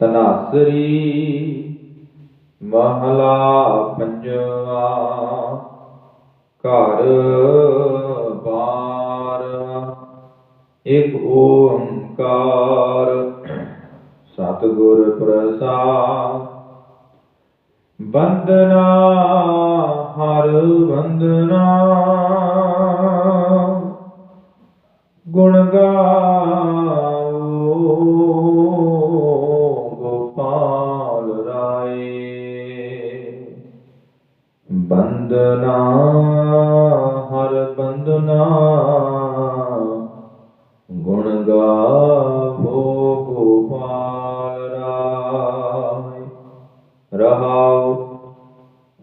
ਤਨਾਸਰੀ ਮਹਲਾ ਪੰਜਵਾ ਘਰ ਬਾਰ। ਇੱਕ ਓੰਕਾਰ ਸਤਿਗੁਰ ਪ੍ਰਸਾਦ। ਬੰਦਨਾ ਹਰ ਬੰਦਨਾ ਬੰਦਨਾ ਹਰ ਬੰਦਨਾ। ਗੁਣ ਗਾਵੋ ਗੋਪਾਲ ਰਾਏ। ਰਹਾਉ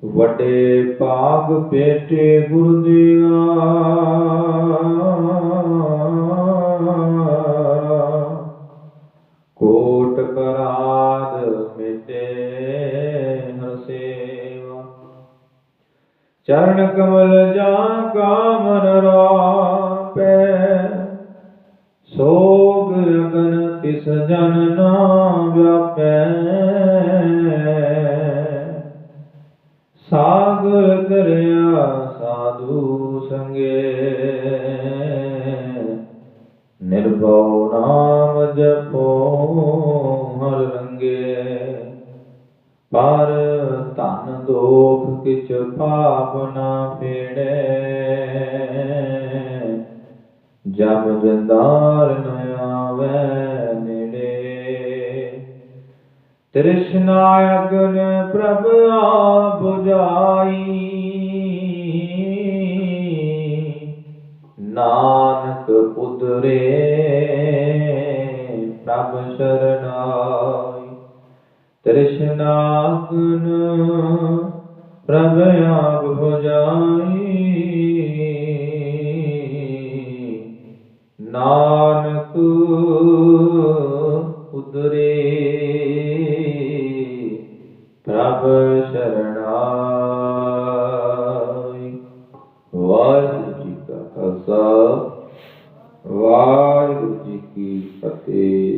ਵੱਡੇ ਭਾਗ ਪੇਟੇ ਗੁਰਦਿਆ ਚਰਨ ਕਮਲ ਜਾ ਕਾ ਮਨ ਰਾਪੈ। ਸੋਗ ਅਗਨ ਤਿਸ ਜਨ ਨਾ ਵਿਆਪੈ ਸਾਗਰ ਕਰਿਆ ਸਾਧੂ ਸੰਗੇ। ਨਿਰਭਉ ਨਾਮ ਜਪੋ ਹਰ ਰੰਗੇ। ਪਰ ਧਨ ਦੋਖ ਕਿਛ ਪਾਪ ਨਾ ਜਬ ਜੰਦਾਰ ਨ ਆਵੇ ਨੇੜੇ। ਤ੍ਰਿਸ਼ਨਾ ਅਗਨ ਪ੍ਰਭ ਆ 부ਝਾਈ ਨਾਨਕ ਉਦਰੇ ਪ੍ਰਭ ਸ਼ਰਨਾਈ ਤ੍ਰਿਸ਼ਨਾਗਨ ਪ੍ਰਭ ਆਪ ਹੋ ਜਾਈ। ਨਾਨਕ ਉਦਰੇ ਪ੍ਰਭ ਸ਼ਰਣਾਈ। ਵਾਹਿਗੁਰੂ ਜੀ ਕਾ ਖਾਲਸਾ, ਵਾਹਿਗੁਰੂ ਜੀ ਕੀ ਫਤਿਹ।